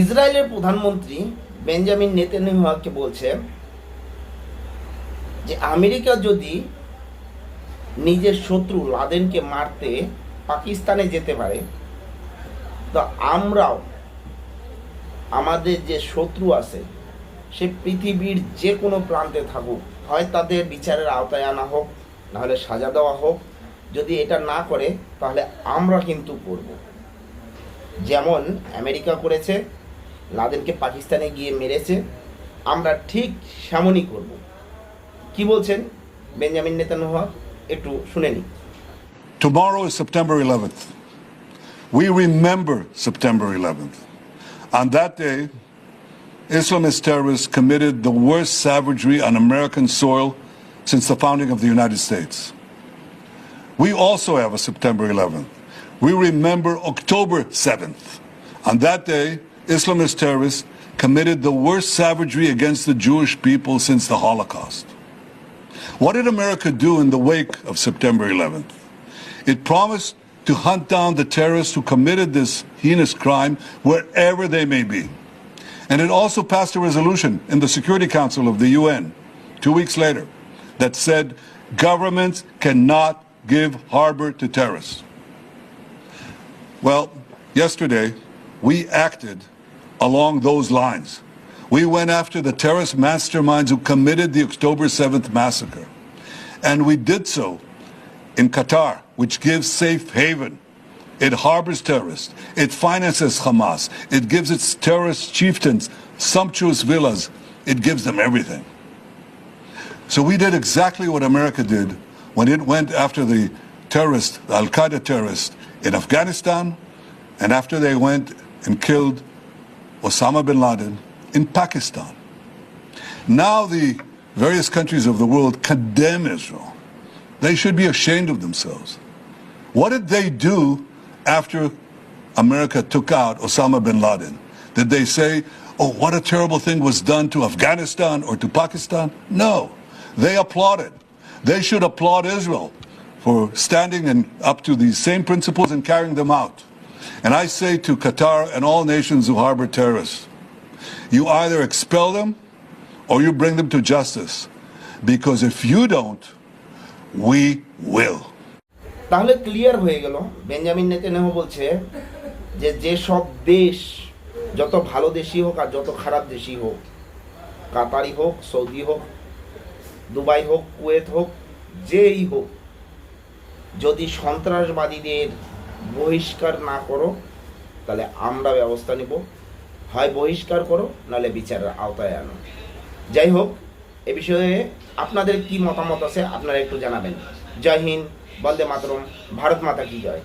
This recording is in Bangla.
ইসরায়েলের প্রধানমন্ত্রী বেঞ্জামিন নেতানিয়াহুকে বলছে যে আমেরিকা যদি নিজের শত্রু লাদেনকে মারতে পাকিস্তানে যেতে পারে, তো আমরাও আমাদের যে শত্রু আছে, সে পৃথিবীর যে কোনো প্রান্তে থাকুক, হয় তাদের বিচারের আওতায় আনা হোক, নাহলে সাজা দেওয়া হোক, যদি এটা না করে, তাহলে আমরা কিন্তু করব। যেমন আমেরিকা করেছে লাদেনকে পাকিস্তানে গিয়ে মেরেছে আমরা ঠিক সেমনই করব কি বলছেন বেঞ্জামিন নেতানুয়া একটু শুনে নিই Tomorrow is September 11th. We remember September 11th. On that day, Islamist terrorists committed the worst savagery on American soil since the founding of the United States. We also have a September 11th. We remember October 7th. On that day, Islamist terrorists committed the worst savagery against the Jewish people since the Holocaust. What did America do in the wake of September 11th? It promised to hunt down the terrorists who committed this heinous crime wherever they may be. And it also passed a resolution in the Security Council of the UN two weeks later that said governments cannot give harbor to terrorists. Well, yesterday we acted along those lines. We went after the terrorist masterminds who committed the October 7th massacre. And we did so in Qatar, which gives safe haven. It harbors terrorists. It finances Hamas. It gives its terrorist chieftains sumptuous villas. It gives them everything. So we did exactly what America did when it went after the terrorists, the Al Qaeda terrorists in Afghanistan, and after they went and killed Osama bin Laden in Pakistan. Now the various countries of the world condemn Israel. They should be ashamed of themselves. What did they do after America took out Osama bin Laden? Did they say, oh, what a terrible thing was done to Afghanistan or to Pakistan? No. They applauded. They should applaud Israel for standing and up to these same principles and carrying them out. And I say to Qatar and all nations who harbor terrorists, you either expel them or you bring them to justice. Because if you don't, we will. তাহলে ক্লিয়ার হয়ে গেল বেঞ্জামিন নেতানিয়াহু বলছে যে যেসব দেশ যত ভালো দেশই হোক আর যত খারাপ দেশই হোক কাতারি হোক সৌদি হোক দুবাই হোক কুয়েত হোক যেই হোক যদি সন্ত্রাসবাদীদের বহিষ্কার না করো, তাহলে আমরা ব্যবস্থা নিব। হয় বহিষ্কার করো, নাহলে বিচারের আওতায় আনো। যাই হোক, এ বিষয়ে আপনাদের কি মতামত আছে আপনারা একটু জানাবেন। জয় হিন্দ, বন্দে মাতরম, ভারত মাতা কি জয়।